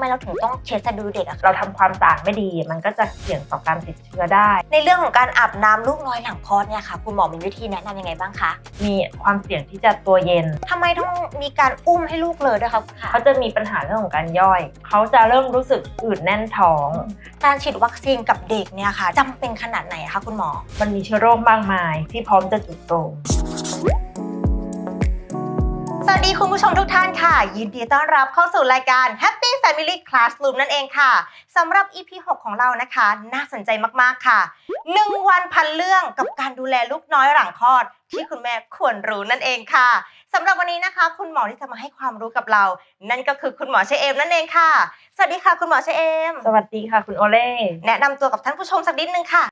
ไมเราถึงต้องเช็ดสะดือเด็กอะคะเราทำความสะอาดไม่ดี มันก็จะเสี่ยงต่อการติดเชื้อได้ ในเรื่องของการอาบน้ำลูกน้อยหลังคลอดเนี่ยค่ะ คุณหมอมีวิธีแนะนำยังไงบ้างคะมีความเสี่ยงที่จะตัวเย็น ทำไมต้องมีการอุ้มให้ลูกเลยด้วยคะคุณคะเขาจะมีปัญหาเรื่องของการย่อย เขาจะเริ่มรู้สึกอืดแน่นท้อง การฉีดวัคซีนกับเด็กเนี่ยค่ะจำเป็นขนาดไหนคะคุณหมอ มันมีเชื้อโรคมากมายที่พร้อมจะจุดโจมส วัสดีคุณผู้ชมทุกท่านค่ะ ยินดีต้อนรับเข้าสู่รายการ Happy Family Classroom นั่นเองค่ะสำหรับ EP 6 ของเรานะคะ น่าสนใจมากๆค่ะ 1 วันพันเรื่องกับการดูแลลูกน้อยหลังคลอด ที่คุณแม่ควรรู้นั่นเองค่ะสำหรับวันนี้นะคะ คุณหมอที่จะมาให้ความรู้กับเรา นั่นก็คือคุณหมอเชเอมนั่นเองค่ะ สวัสดีค่ะ คุณหมอเชเอม สวัสดีค่ะ คุณโอเล่แนะนำตัวกับท่านผู้ชมสักนิดนึงค่ะ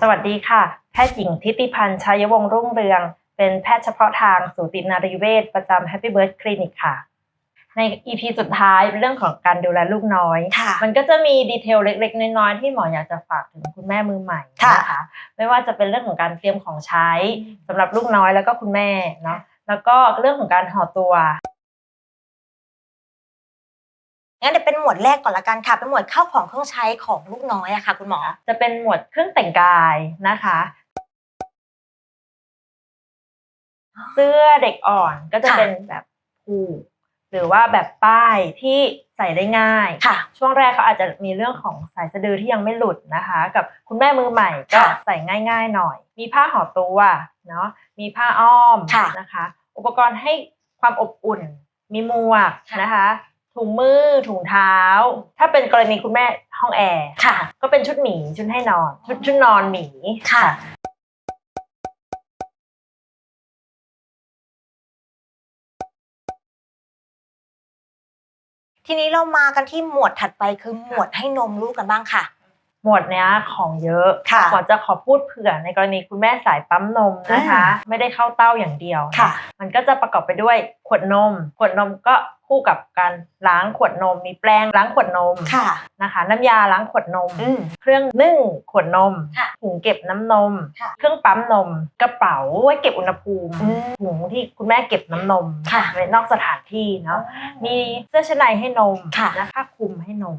สวัสดีค่ะ แพทย์หญิงทิติพันธ์ชัยวงศ์รุ่งเรือง เป็นแพทย์เฉพาะทางสูตินารีเวชประจำ Happy Birth Clinic ค่ะ ใน EP สุดท้ายเป็นเรื่องของการดูแลลูกน้อยค่ะมันก็จะมีดีเทลเล็ก ๆ น้อยๆที่หมออยากจะฝากถึงคุณแม่มือใหม่ค่ะนะคะไม่ว่าจะเป็นเรื่องของการเตรียมของใช้สำหรับลูกน้อยแล้วก็คุณแม่เนาะแล้วก็เรื่องของการห่อตัวงั้นเดี๋ยวเป็นหมวดแรกก่อนละกันค่ะ เป็นหมวดข้าวของเครื่องใช้ของลูกน้อยอะค่ะ คุณหมอ จะเป็นหมวดเครื่องแต่งกายนะคะ เสื้อเด็กอ่อนก็จะค่ะ เป็นแบบผูกหรือว่าแบบป้ายที่ใส่ได้ง่าย ค่ะ ช่วงแรกเขาอาจจะมีเรื่องของสายสะดือที่ยังไม่หลุดนะคะ กับคุณแม่มือใหม่ก็ค่ะใส่ง่าย ๆ หน่อย มีผ้าห่อตัวเนาะมีผ้าอ้อมค่ะนะคะ อุปกรณ์ให้ความอบอุ่น มีหมวกค่ะ นะคะ ถุงมือถุงเท้า ถ้าเป็นกรณีคุณแม่ห้องแอร์ ค่ะ ก็เป็นชุดหมีชุดให้นอน ชุดชุดนอนหมีค่ะ ทีนี้เรามากันที่หมวดถัดไปคือหมวดให้นมลูกกันบ้างค่ะ หมวดเนี้ยของเยอะค่ะก่อนจะขอพูดเผื่อในกรณีคุณแม่สายปั๊มนมนะคะ ไม่ได้เข้าเต้าอย่างเดียวนะค่ะ มันก็จะประกอบไปด้วยขวดนม ขวดนมก็คู่กับการล้างขวดนม มีแปรงล้างขวดนมค่ะนะคะ น้ำยาล้างขวดนมอืมเครื่องนึ่งขวดนมค่ะถุงเก็บน้ำนมค่ะเครื่องปั๊มนม กระเป๋าไว้เก็บอุณหภูมิอืมถุงที่คุณแม่เก็บน้ำนมค่ะไว้นอกสถานที่เนาะมีเสื้อชั้นในให้นมค่ะและผ้าคลุมให้นม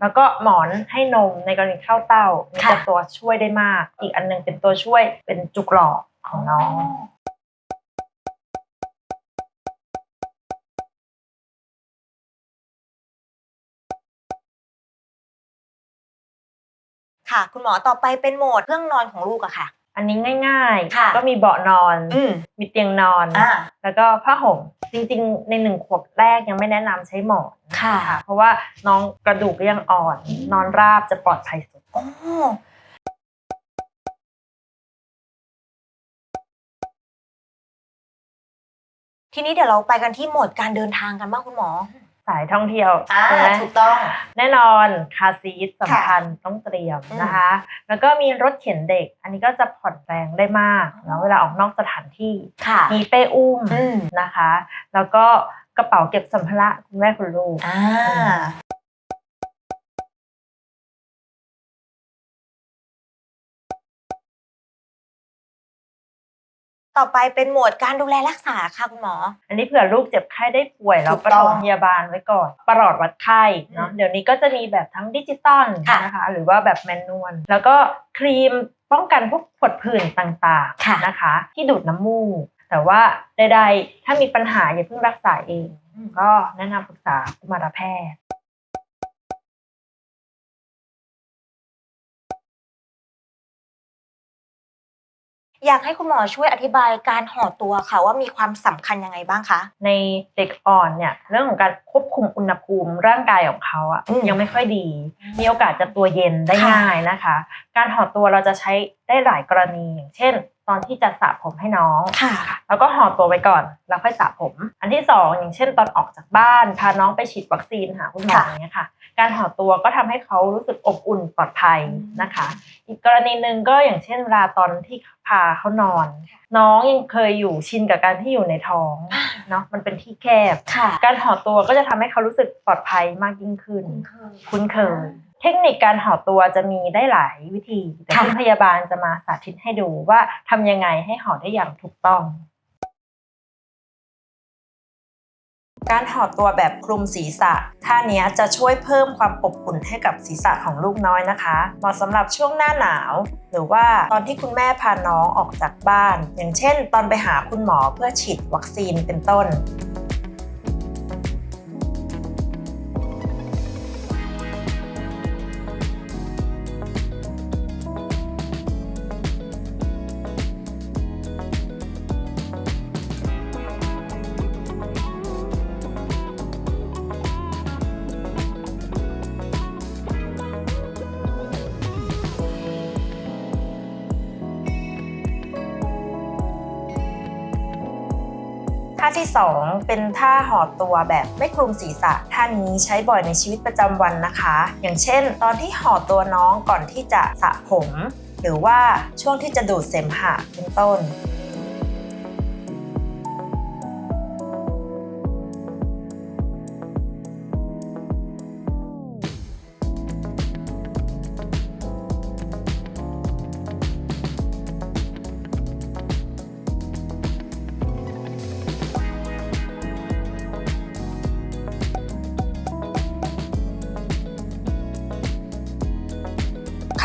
แล้วก็หมอนให้นมในกรณีเข้าเต้ามีค่ะจะตัวช่วยได้มาก อีกอันหนึงเป็นตัวช่วยเป็นจุกหลอกของน้องค่ะ คุณหมอต่อไปเป็นโหมดเครื่องนอนของลูกอะค่ะ อันนี้ง่ายค่ะๆก็มีเบาะนอนอืมมีเตียงนอนอ่าแล้วก็ผ้าห่ม จริงๆ ในหนึ่งขวบแรกยังไม่แนะนำใช้หมอนค่ะ เพราะว่าน้องกระดูกก็ยังอ่อน นอนราบจะปลอดภัยสุดโอ้ทีนี้เดี๋ยวเราไปกันที่โหมดการเดินทางกันบ้างคุณหมอ สายท่องเที่ยวอ่าใช่ไหมถูกต้อง แน่นอนคาร์ซีทสำคัญต้องเตรียมอืมนะคะ แล้วก็มีรถเข็นเด็ก อันนี้ก็จะผ่อนแรงได้มากเนอะเวลาออกนอกสถานที่ค่ะมีเป้อุ้มอืมนะคะ แล้วก็กระเป๋าเก็บสัมภาระคุณแม่คุณลูก ต่อไปเป็นโหมดการดูแลรักษาค่ะคุณหมอ อันนี้เผื่อลูกเจ็บไข้ได้ป่วยเราถูกปต้องฐมพยาบาลไว้ก่อน ประหลอดวัดไข้เนาะ อืมเดี๋ยวนี้ก็จะมีแบบทั้งดิจิตอลค่ะ นะคะ หรือว่าแบบแมนนวล แล้วก็ครีมป้องกันพวกผดผื่นต่างค่ะ ๆนะคะ ที่ดูดน้ำมูก แต่ว่าใดๆ ถ้ามีปัญหาอย่าเพิ่งรักษาเอง ก็แนะนำปรึกษากุมารแพทย์ อยากให้คุณหมอช่วยอธิบายการห่อตัวค่ะว่ามีความสำคัญยังไงบ้างคะ ในเด็กอ่อนเนี่ยเรื่องของการควบคุมอุณหภูมิร่างกายของเขาอะอืมยังไม่ค่อยดี มีโอกาสจะตัวเย็นได้ค่ะง่ายนะคะ การห่อตัวเราจะใช้ได้หลายกรณีอย่างเช่น ตอนที่จะสระผมให้น้องค่ะ แล้วก็ห่อตัวไว้ก่อน แล้วค่อยสระผม อันที่สองอย่างเช่น ตอนออกจากบ้านพาน้องไปฉีดวัคซีนหาคุณหมอค่ะอย่างเงี้ยค่ะ การห่อตัวก็ทำให้เขารู้สึกอบอุ่นปลอดภัยนะคะ อีกกรณีหนึ่งก็อย่างเช่นเวลาตอนที่พาเขานอน น้องยังเคยอยู่ชินกับการที่อยู่ในท้องเนาะมันเป็นที่แคบค่ะการห่อตัวก็จะทำให้เขารู้สึกปลอดภัยมากยิ่งขึ้น คุ้นเคย เทคนิคการห่อตัวจะมีได้หลายวิธี แต่ที่พยาบาลจะมาสาธิตให้ดูว่าทำยังไงให้ห่อได้อย่างถูกต้องการห่อตัวแบบคลุมศีรษะ ท่านี้จะช่วยเพิ่มความอบอุ่นให้กับศีรษะของลูกน้อยนะคะ เหมาะสำหรับช่วงหน้าหนาว หรือว่าตอนที่คุณแม่พาน้องออกจากบ้าน อย่างเช่น ตอนไปหาคุณหมอเพื่อฉีดวัคซีนเป็นต้น ท่าที่ 2 เป็นท่าห่อตัวแบบไม่คลุมศีรษะ ท่านี้ใช้บ่อยในชีวิตประจำวันนะคะ อย่างเช่น ตอนที่ห่อตัวน้องก่อนที่จะสระผม หรือว่าช่วงที่จะดูดเสมหะเป็นต้น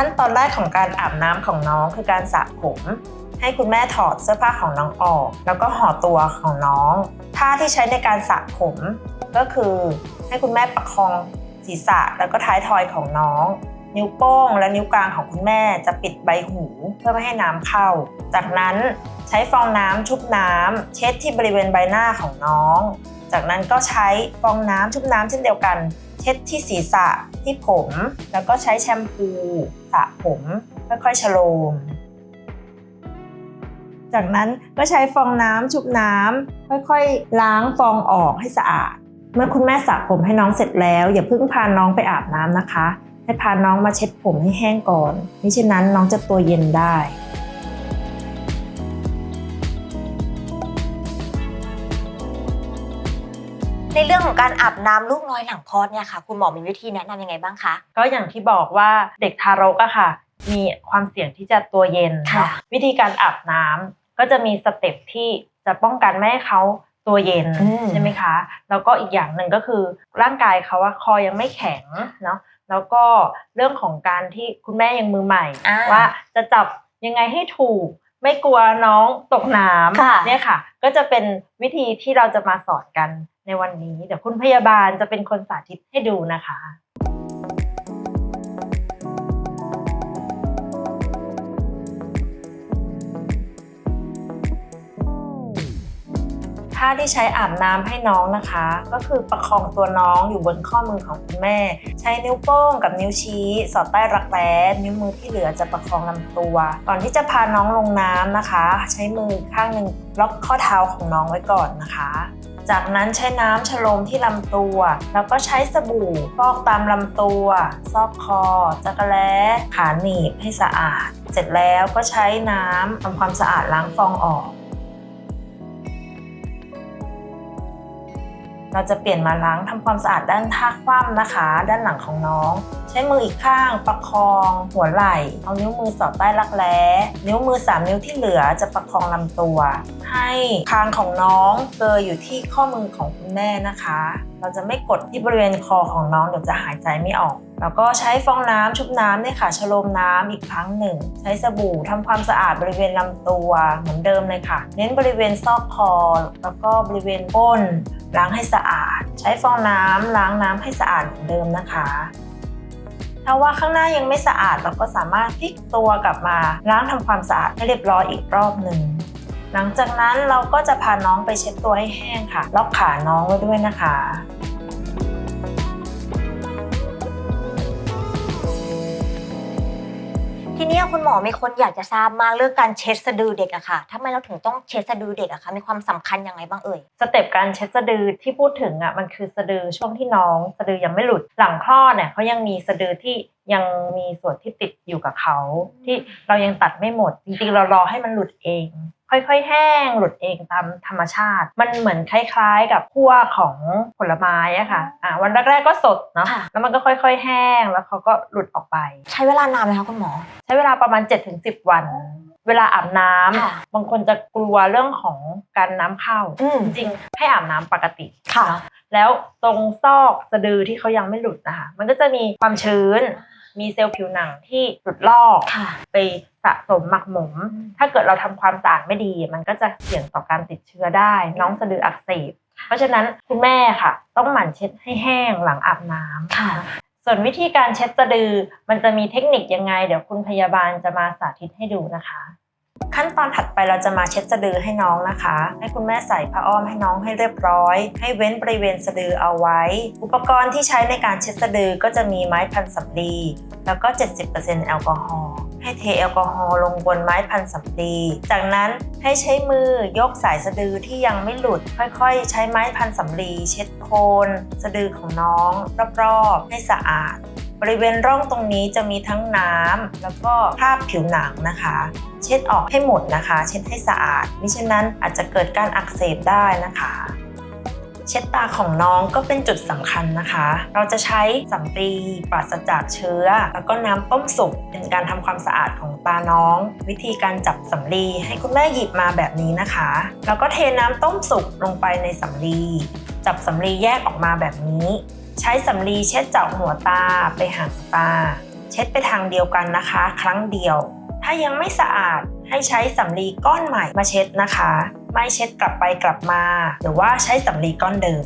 ขั้นตอนแรกของการอาบน้ำของน้องคือการสระผม ให้คุณแม่ถอดเสื้อผ้าของน้องออก แล้วก็ห่อตัวของน้องท่าที่ใช้ในการสระผม ก็คือให้คุณแม่ประคองศีรษะแล้วก็ท้ายทอยของน้อง นิ้วโป้งและนิ้วกลางของคุณแม่จะปิดใบหูเพื่อไม่ให้น้ำเข้า จากนั้นใช้ฟองน้ำชุบน้ำเช็ดที่บริเวณใบหน้าของน้อง จากนั้นก็ใช้ฟองน้ำชุบน้ำเช่นเดียวกัน เช็ดที่ศีรษะที่ผม แล้วก็ใช้แชมพูสระผมค่อยๆชโลม จากนั้นก็ใช้ฟองน้ำชุบน้ำค่อยๆ ล้างฟองออกให้สะอาด เมื่อคุณแม่สระผมให้น้องเสร็จแล้ว อย่าเพิ่งพาน้องไปอาบน้ำนะคะ ให้พาน้องมาเช็ดผมให้แห้งก่อนมิฉะนั้นน้องจะตัวเย็นได้ ในเรื่องของการอาบน้ำลูกน้อยหลังคลอดเนี่ยค่ะ คุณหมอมีวิธีแนะนำยังไงบ้างคะ ก็อย่างที่บอกว่าเด็กทารกอะค่ะ มีความเสี่ยงที่จะตัวเย็นค่ะ เนาะวิธีการอาบน้ำก็จะมีสเต็ปที่จะป้องกันไม่ให้เขาตัวเย็นอืม ใช่ไหมคะแล้วก็อีกอย่างหนึ่งก็คือร่างกายเขาว่าคอยังไม่แข็งเนาะแล้วก็เรื่องของการที่คุณแม่ยังมือใหม่ อ่าว่าจะจับยังไงให้ถูก ไม่กลัวน้องตกน้ค่ะำเนี่ยค่ะ ก็จะเป็นวิธีที่เราจะมาสอนกัน ในวันนี้เดี๋ยวคุณพยาบาลจะเป็นคนสาธิตให้ดูนะคะท่าที่ใช้อาบน้ำให้น้องนะคะ ก็คือประคองตัวน้องอยู่บนข้อมือของคุณแม่ ใช้นิ้วโป้งกับนิ้วชี้ สอดใต้รักแร้นิ้วมือที่เหลือจะประคองลำตัว ก่อนที่จะพาน้องลงน้ำนะคะ ใช้มือข้างหนึ่งล็อกข้อเท้าของน้องไว้ก่อนนะคะ จากนั้นใช้น้ำชโลมที่ลำตัว แล้วก็ใช้สบู่ฟอกตามลำตัว ซอกคอ จักรแล้ขาหนีบให้สะอาด เสร็จแล้วก็ใช้น้ำทำความสะอาดล้างฟองออก เราจะเปลี่ยนมาล้างทำความสะอาดด้านท่าคว่ำนะคะ ด้านหลังของน้อง ใช้มืออีกข้างประคอง หัวไหล่ เอานิ้วมือสอดใต้รักแร้ นิ้วมือสามนิ้วที่เหลือจะประคองลำตัว ให้คางของน้องเกยอยู่ที่ข้อมือของคุณแม่นะคะ เราจะไม่กดที่บริเวณคอของน้องเดี๋ยวจะหายใจไม่ออก แล้วก็ใช้ฟองน้ำชุบน้ำเนี่ยค่ะชโลมน้ำอีกครั้งหนึ่ง ใช้สบู่ทำความสะอาดบริเวณลำตัวเหมือนเดิมเลยค่ะ เน้นบริเวณซอกคอ แล้วก็บริเวณก้นล้างให้สะอาด ใช้ฟองน้ำล้างน้ำให้สะอาดเหมือนเดิมนะคะถ้าว่าข้างหน้ายังไม่สะอาดเราก็สามารถพลิกตัวกลับมาล้างทำความสะอาดให้เรียบร้อยอีกรอบหนึ่งหลังจากนั้นเราก็จะพาน้องไปเช็ดตัวให้แห้งค่ะ ล็อกขาน้องไว้ด้วยนะคะ ทีนี้คุณหมอมีคนอยากจะทราบมากเรื่องการเช็ดสะดือเด็กอะค่ะทำไมเราถึงต้องเช็ดสะดือเด็กอะคะมีความสำคัญยังไงบ้างเอ่ยสเต็ปการเช็ดสะดือที่พูดถึงอะมันคือสะดือช่วงที่น้อง สะดือยังไม่หลุดหลังคลอดเนี่ยเขายังมีสะดือที่ยังมีส่วนที่ติดอยู่กับเขาที่เรายังตัดไม่หมดจริงๆเรารอให้มันหลุดเอง ค่อยๆ แห้งหลุดเองตามธรรมชาติ มันเหมือนคล้ายๆ กับขั้วของผลไม้อะค่ะอ่าวันแรกๆก็สดเนาะค่ะแล้วมันก็ค่อยๆ แห้งแล้วเขาก็หลุดออกไป ใช้เวลานานไหมคะคุณหมอ ใช้เวลาประมาณ 7-10 วันเวลาอาบน้ำค่ะบางคนจะกลัวเรื่องของการน้ำเข้าอืมจริงๆให้อาบน้ำปกติค่ะ แล้วตรงซอกสะดือที่เขายังไม่หลุดนะคะ มันก็จะมีความชื้น มีเซลล์ผิวหนังที่หลุดลอกค่ะไปสะสมหมักหมม ถ้าเกิดเราทำความสะอาดไม่ดี มันก็จะเสี่ยงต่อการติดเชื้อได้ น้องสะดืออักเสบเพราะฉะนั้นคุณแม่ค่ะ ต้องหมั่นเช็ดให้แห้งหลังอาบน้ำค่ะส่วนวิธีการเช็ดสะดือ มันจะมีเทคนิคยังไง เดี๋ยวคุณพยาบาลจะมาสาธิตให้ดูนะคะ ขั้นตอนถัดไปเราจะมาเช็ดสะดือให้น้องนะคะ ให้คุณแม่ใส่ผ้าอ้อมให้น้องให้เรียบร้อย ให้เว้นบริเวณสะดือเอาไว้ อุปกรณ์ที่ใช้ในการเช็ดสะดือก็จะมีไม้พันสำลีแล้วก็ 70%แอลกอฮอล์ ให้เทแอลกอฮอล์ลงบนไม้พันสำลีจากนั้นให้ใช้มือยกสายสะดือที่ยังไม่หลุด ค่อยๆ ใช้ไม้พันสำลีเช็ดโคนสะดือของน้องรอบๆให้สะอาด บริเวณร่องตรงนี้จะมีทั้งน้ำแล้วก็คราบผิวหนังนะคะเช็ดออกให้หมดนะคะ เช็ดให้สะอาดมิฉะนั้นอาจจะเกิดการอักเสบได้นะคะ เช็ดตาของน้องก็เป็นจุดสำคัญนะคะ เราจะใช้สำลีปราศจากเชื้อ แล้วก็น้ำต้มสุกเป็นการทำความสะอาดของตาน้อง วิธีการจับสำลีให้คุณแม่หยิบมาแบบนี้นะคะ แล้วก็เทน้ำต้มสุกลงไปในสำลีจับสำลีแยกออกมาแบบนี้ ใช้สำลีเช็ดจากหัวตาไปหางตา เช็ดไปทางเดียวกันนะคะ ครั้งเดียว ถ้ายังไม่สะอาดให้ใช้สำลีก้อนใหม่มาเช็ดนะคะ ไม่เช็ดกลับไปกลับมา หรือว่าใช้สำลีก้อนเดิม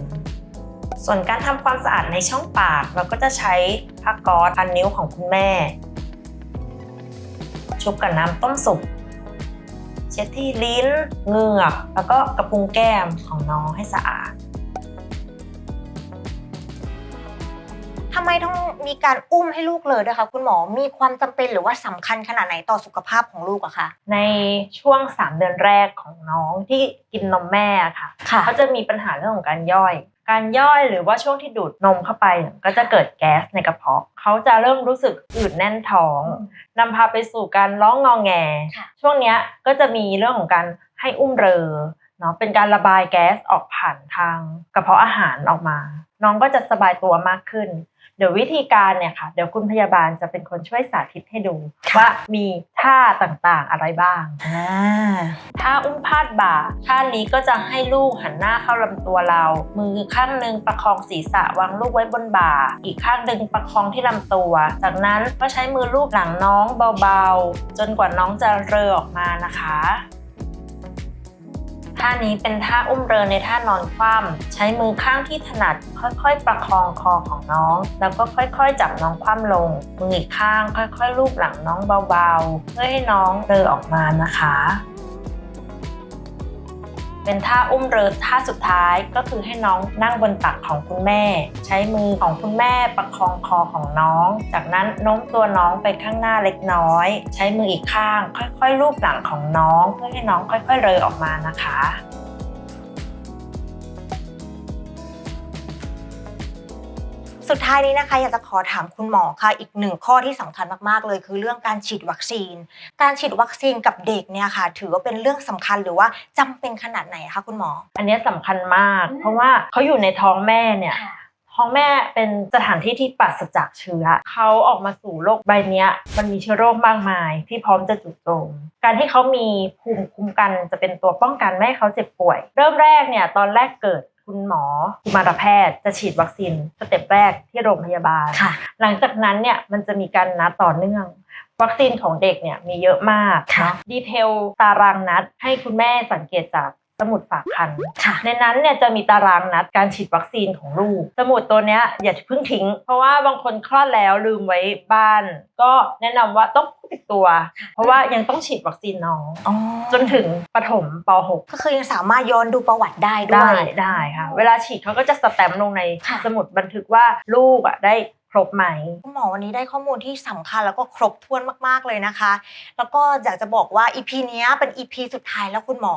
ส่วนการทำความสะอาดในช่องปาก เราก็จะใช้ผ้าก๊อซพันนิ้วของคุณแม่ ชุบกับน้ำต้มสุกเช็ดที่ลิ้น เหงือก แล้วก็กระพุ้งแก้มของน้องให้สะอาด ไมต้องมีการอุ้มให้ลูกเลยด้วยคะคุณหมอมีความจำเป็นหรือว่าสำคัญขนาดไหนต่อสุขภาพของลูกอะคะในช่วง 3 เดือนแรกของน้องที่กินนมแม่ค่ะค่ะเขาจะมีปัญหาเรื่องของการย่อย การย่อยหรือว่าช่วงที่ดูดนมเข้าไปเนี่ยก็จะเกิดแก๊สในกระเพาะเขาจะเริ่มรู้สึกอืดแน่นท้องนำพาไปสู่การร้องงอแงค่ะช่วงเนี้ยก็จะมีเรื่องของการให้อุ้มเรอเนาะเป็นการระบายแก๊สออกผ่านทางกระเพาะอาหารออกมา น้องก็จะสบายตัวมากขึ้น เดี๋ยววิธีการเนี่ยค่ะ เดี๋ยวคุณพยาบาลจะเป็นคนช่วยสาธิตให้ดูค่ะว่ามีท่าต่างๆอะไรบ้างอ่าท่าอุ้มพาดบ่าท่านี้ก็จะให้ลูกหันหน้าเข้าลำตัวเรา มือข้างหนึ่งประคองศีรษะวางลูกไว้บนบ่า อีกข้างหนึ่งประคองที่ลำตัว จากนั้นก็ใช้มือลูบหลังน้องเบาๆ จนกว่าน้องจะเรอออกมานะคะ ท่านี้เป็นท่าอุ้มเรินในท่านอนคว่ำใช้มือข้างที่ถนัดค่อยๆ ประคองคอของน้อง แล้วก็ค่อยๆ จับน้องคว่ำลง มืออีกข้างค่อยๆลูบหลังน้องเบาๆ เพื่อให้น้องเรอออกมานะคะ เป็นท่าอุ้มเรือท่าสุดท้ายก็คือให้น้องนั่งบนตักของคุณแม่ ใช้มือของคุณแม่ประคองคอของน้อง จากนั้นโน้มตัวน้องไปข้างหน้าเล็กน้อย ใช้มืออีกข้าง ค่อยๆลูบหลังของน้อง เพื่อให้น้องค่อย ๆเรอออกมานะคะ สุดท้ายนี้นะคะอยากจะขอถามคุณหมอค่ะ อีกหนึ่งข้อที่สำคัญมากๆเลย คือเรื่องการฉีดวัคซีน การฉีดวัคซีนกับเด็กเนี่ยค่ะ ถือว่าเป็นเรื่องสำคัญหรือว่าจำเป็นขนาดไหนคะคุณหมอ อันเนี้ยสำคัญมากอืมเพราะว่าเขาอยู่ในท้องแม่เนี่ยท้องแม่เป็นสถานที่ที่ปราศจากเชื้อเขาออกมาสู่โลกใบเนี้ยมันมีเชื้อโรคมากมาย ที่พร้อมจะจู่โจมการที่เขามีภูมิคุ้มกันจะเป็นตัวป้องกันไม่ให้เขาเจ็บป่วย เริ่มแรกเนี่ยตอนแรกเกิด คุณหมอกุมารแพทย์จะฉีดวัคซีนสเต็ปแรกที่โรงพยาบาล ค่ะ หลังจากนั้นเนี่ยมันจะมีการนัดต่อเนื่อง วัคซีนของเด็กเนี่ยมีเยอะมากค่ะ เนาะดีเทลตารางนัดให้คุณแม่สังเกตจาก สมุดฝากคันค่ะในนั้นเนี่ยจะมีตารางนัดการฉีดวัคซีนของลูก สมุดตัวเนี้ยอย่าเพิ่งทิ้ง เพราะว่าบางคนคลอดแล้วลืมไว้บ้าน ก็แนะนำว่าต้องพกติดตัว เพราะว่ายังต้องฉีดวัคซีนน้องอ๋อจนถึงปฐมป .6 ก็คือยังสามารถย้อนดูประวัติได้ด้ได้วยได้ค่ะ เวลาฉีดเขาก็จะสแตมป์ลงในค่ะสมุดบันทึกว่าลูกอะได้ ครบไหมคุณหมอวันนี้ได้ข้อมูลที่สำคัญแล้วก็ครบถ้วนมากๆเลยนะคะ แล้วก็อยากจะบอกว่า EP เนี้ยเป็น EP สุดท้ายแล้วคุณหมอ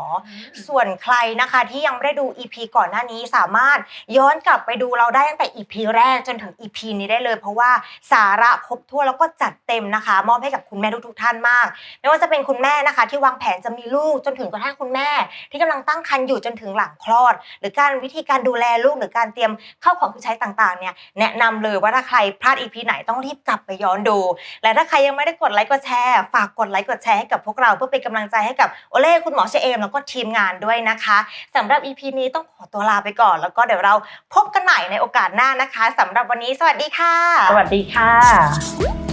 ส่วนใครนะคะที่ยังไม่ได้ดู EP ก่อนหน้านี้สามารถย้อนกลับไปดูเราได้ตั้งแต่ EP แรกจนถึง EP นี้ได้เลย เพราะว่าสาระครบถ้วนแล้วก็จัดเต็มนะคะ มอบให้กับคุณแม่ทุกๆท่านมาก ไม่ว่าจะเป็นคุณแม่นะคะ ที่วางแผนจะมีลูกจนถึงกระทั่งคุณแม่ ที่กำลังตั้งครรภ์อยู่จนถึงหลังคลอด หรือการวิธีการดูแลลูกหรือการเตรียมข้าวของเครื่องใช้ต่างๆเนี่ยแนะนำเลยว่าถ้าใครพลาดอีพีไหนต้องรีบกลับไปย้อนดู และถ้าใครยังไม่ได้กดไลค์กดแชร์ ฝากกดไลค์กดแชร์ให้กับพวกเราเพื่อเป็นกำลังใจให้กับโอเล่คุณหมอเชเอมแล้วก็ทีมงานด้วยนะคะสำหรับอีพีนี้ต้องขอตัวลาไปก่อน แล้วก็เดี๋ยวเราพบกันใหม่ในโอกาสหน้านะคะสำหรับวันนี้สวัสดีค่ะ สวัสดีค่ะ